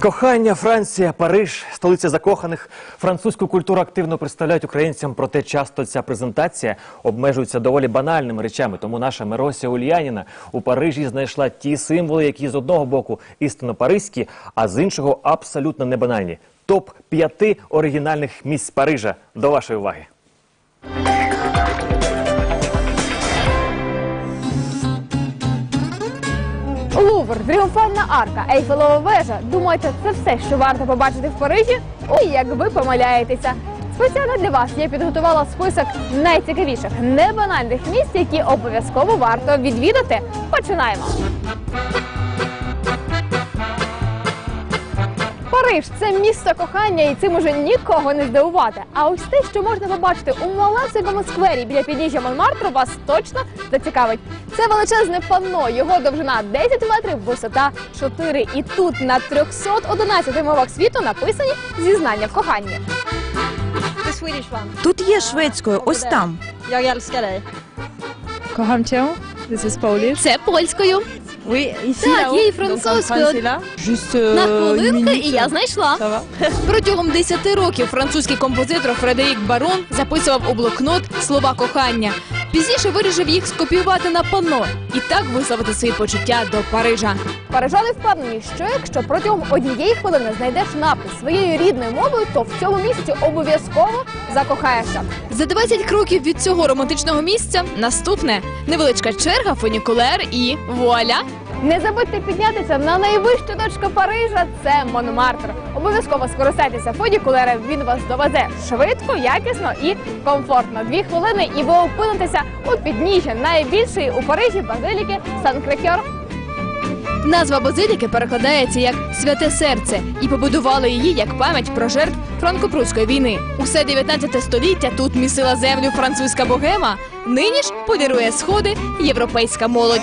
Кохання, Франція, Париж, столиця закоханих. Французьку культуру активно представляють українцям, проте часто ця презентація обмежується доволі банальними речами. Тому наша Мирося Ульяніна у Парижі знайшла ті символи, які з одного боку істинно паризькі, а з іншого абсолютно не банальні. Топ п'яти оригінальних місць Парижа. До вашої уваги. Лувр, тріумфальна арка, ейфелова вежа. Думаєте, це все, що варто побачити в Парижі? Ой, як ви помиляєтеся. Спеціально для вас я підготувала список найцікавіших небанальних місць, які обов'язково варто відвідати. Починаємо. Париж це місто кохання, і цим уже нікого не здивувати. А ось те, що можна побачити у малесенькому сквері біля підніжжя Монмартру, вас точно зацікавить. Це величезне панно, його довжина 10 метрів, висота 4. І тут на 311 мовах світу написані зізнання в коханні. Тут є шведською, ось там. Polish. Це польською. Oui, ici, Так, є і французькою. Juste На euh, une хвилинку, minute. і я знайшла. Ça va Протягом 10 років французький композитор Фредерік Барон записував у блокнот слова кохання. Пізніше вирішив їх скопіювати на панно і так висловити свої почуття до Парижа. Парижани впевнені, що якщо протягом однієї хвилини знайдеш напис своєю рідною мовою, то в цьому місці обов'язково закохаєшся. За 20 кроків від цього романтичного місця наступне невеличка черга, фунікулер і вуаля. Не забудьте піднятися на найвищу точку Парижа. Це Монмартр. Обов'язково скористайтеся фунікулером. Він вас довезе швидко, якісно і комфортно. Дві хвилини, і ви опинитеся у підніжжі найбільшої у Парижі базиліки Сан-Крекьор. Назва базиліки перекладається як святе серце, і побудували її як пам'ять про жертв франко-прусської війни. Усе 19 століття тут місила землю французька богема. Нині ж полірує сходи європейська молодь.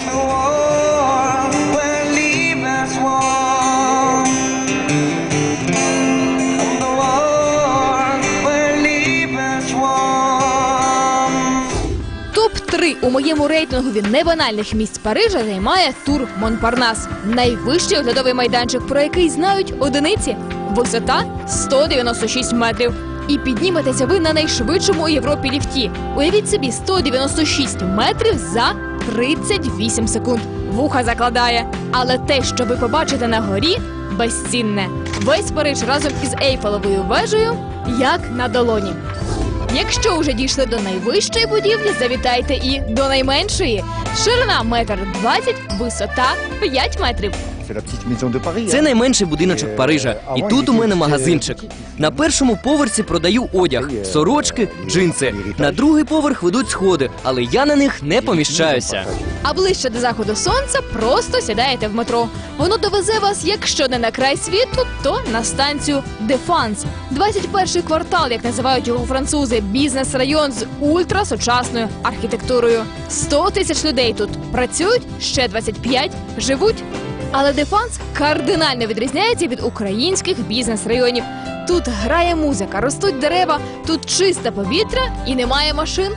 3 у моєму рейтингові небанальних місць Парижа займає тур Монпарнас. Найвищий оглядовий майданчик, про який знають одиниці. Висота 196 метрів. І підніметеся ви на найшвидшому у Європі ліфті. Уявіть собі 196 метрів за 38 секунд. Вуха закладає. Але те, що ви побачите на горі, безцінне. Весь Париж разом із Ейфелевою вежею, як на долоні. Якщо вже дійшли до найвищої будівлі, завітайте і до найменшої. Ширина метр двадцять, висота 5 метрів. Це найменший будиночок Парижа, і тут у мене магазинчик. На першому поверсі продаю одяг, сорочки, джинси. На другий поверх ведуть сходи, але я на них не поміщаюся. А ближче до заходу сонця просто сідаєте в метро. Воно довезе вас, якщо не на край світу, то на станцію Дефанс. 21-й квартал, як називають його французи, бізнес-район з ультрасучасною архітектурою. 100 тисяч людей тут працюють, ще 25 живуть. Але Дефанс кардинально відрізняється від українських бізнес-районів. Тут грає музика, ростуть дерева, тут чисте повітря і немає машин.